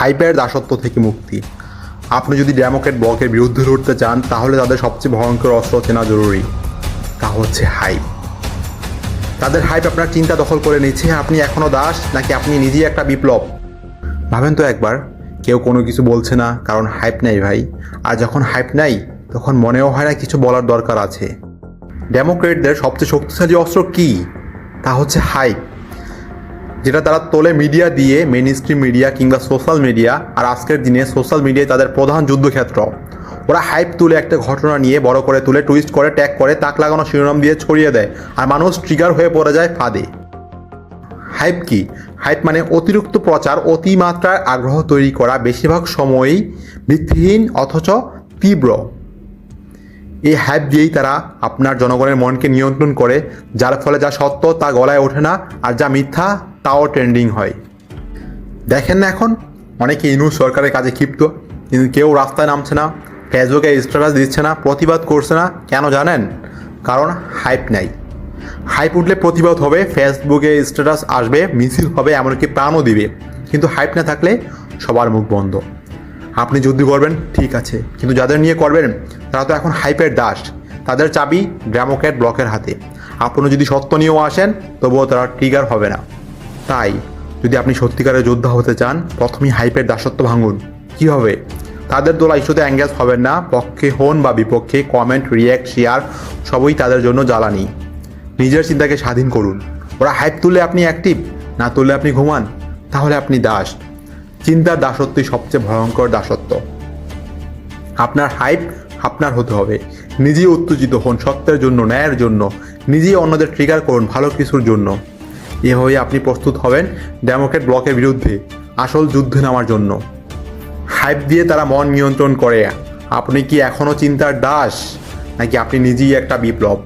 হাইপের দাসত্ব থেকে মুক্তি। আপনি যদি ডেমোক্রেট ব্লকের বিরুদ্ধে লড়তে চান, তাহলে তাদের সবচেয়ে ভয়ঙ্কর অস্ত্র চেনা জরুরি। তা হচ্ছে হাইপ। তাদের হাইপ আপনার চিন্তা দখল করে নিচ্ছে, আপনি এখনও দাস নাকি আপনি নিজেই একটা বিপ্লব? ভাবেন তো একবার, কেউ কোনো কিছু বলছে না, কারণ হাইপ নেই ভাই। আর যখন হাইপ নাই, তখন মনেও হয় না কিছু বলার দরকার আছে। ডেমোক্রেটদের সবচেয়ে শক্তিশালী অস্ত্র কী? তা হচ্ছে হাইপ। যেটা তারা তোলে মিডিয়া দিয়ে মেন মিডিয়া কিংবা সোশ্যাল মিডিয়া আর আজকের দিনে সোশ্যাল মিডিয়ায় তাদের প্রধান যুদ্ধক্ষেত্র। ওরা হাইপ তুলে একটা ঘটনা নিয়ে বড় করে তুলে টুইস্ট করে ট্যাগ করে, তাক লাগানো শিরোনাম দিয়ে ছড়িয়ে দেয়, আর মানুষ ট্রিগার হয়ে পড়ে যায় ফাঁদে। হাইপ কি? হাইপ মানে অতিরিক্ত প্রচার অতিমাত্রার আগ্রহ তৈরি করা, বেশিরভাগ সময়ই ভিত্তিহীন অথচ তীব্র। এই হাইপ দিয়েই তারা আপনার জনগণের মনকে নিয়ন্ত্রণ করে, যার ফলে যা সত্য তা গলায় ওঠে না আর যা মিথ্যা তাও ট্রেন্ডিং হয়। দেখেন না এখন, অনেকে ইনু সরকারের কাজে ক্ষিপ্ত, কিন্তু কেউ রাস্তায় নামছে না, ফেসবুকে স্ট্যাটাস দিচ্ছে না, প্রতিবাদ করছে না, কেন জানেন? কারণ হাইপ নাই। হাইপ উঠলে প্রতিবাদ হবে, ফেসবুকে স্ট্যাটাস আসবে, মিছিল হবে, এমনকি প্রাণও দিবে। কিন্তু হাইপ না থাকলে সবার মুখ বন্ধ। আপনি যুদ্ধ করবেন, ঠিক আছে। কিন্তু যাদের নিয়ে করবেন, তারা তো এখন হাইপের দাস। তাদের চাবি ডেমোক্র্যাট ব্লকের হাতে। আপনি যদি সত্য নিয়েও আসেন, তবুও তারা ট্রিগার হবে না। তাই, যদি আপনি সত্যিকারের যোদ্ধা হতে চান, প্রথমেই হাইপের দাসত্ব ভাঙুন। কী হবে? তাদের দোলা ইস্যুতে অ্যাঙ্গেজ হবেন না। পক্ষে হন বা বিপক্ষে কমেন্ট রিয়্যাক্ট শেয়ার সবই তাদের জন্য জ্বালানি। নিজের চিন্তাকে স্বাধীন করুন। ওরা হাইপ তুলে আপনি অ্যাক্টিভ না তুললে আপনি ঘুমান। তাহলে আপনি দাস। চিন্তার দাসত্বই সবচেয়ে ভয়ঙ্কর দাসত্ব। আপনার হাইপ আপনার হতে হবে। নিজেই উত্তেজিত হন সত্যের জন্য, ন্যায়ের জন্য। নিজেই অন্যদের ট্রিগার করুন ভালো কিছুর জন্য। এভাবেই আপনি প্রস্তুত হবেন ডেমোক্রেট ব্লকের বিরুদ্ধে আসল যুদ্ধে নামার জন্য। হাইপ দিয়ে তারা মন নিয়ন্ত্রণ করে। আপনি কি এখনও চিন্তার দাস? নাকি আপনি নিজেই একটা বিপ্লব?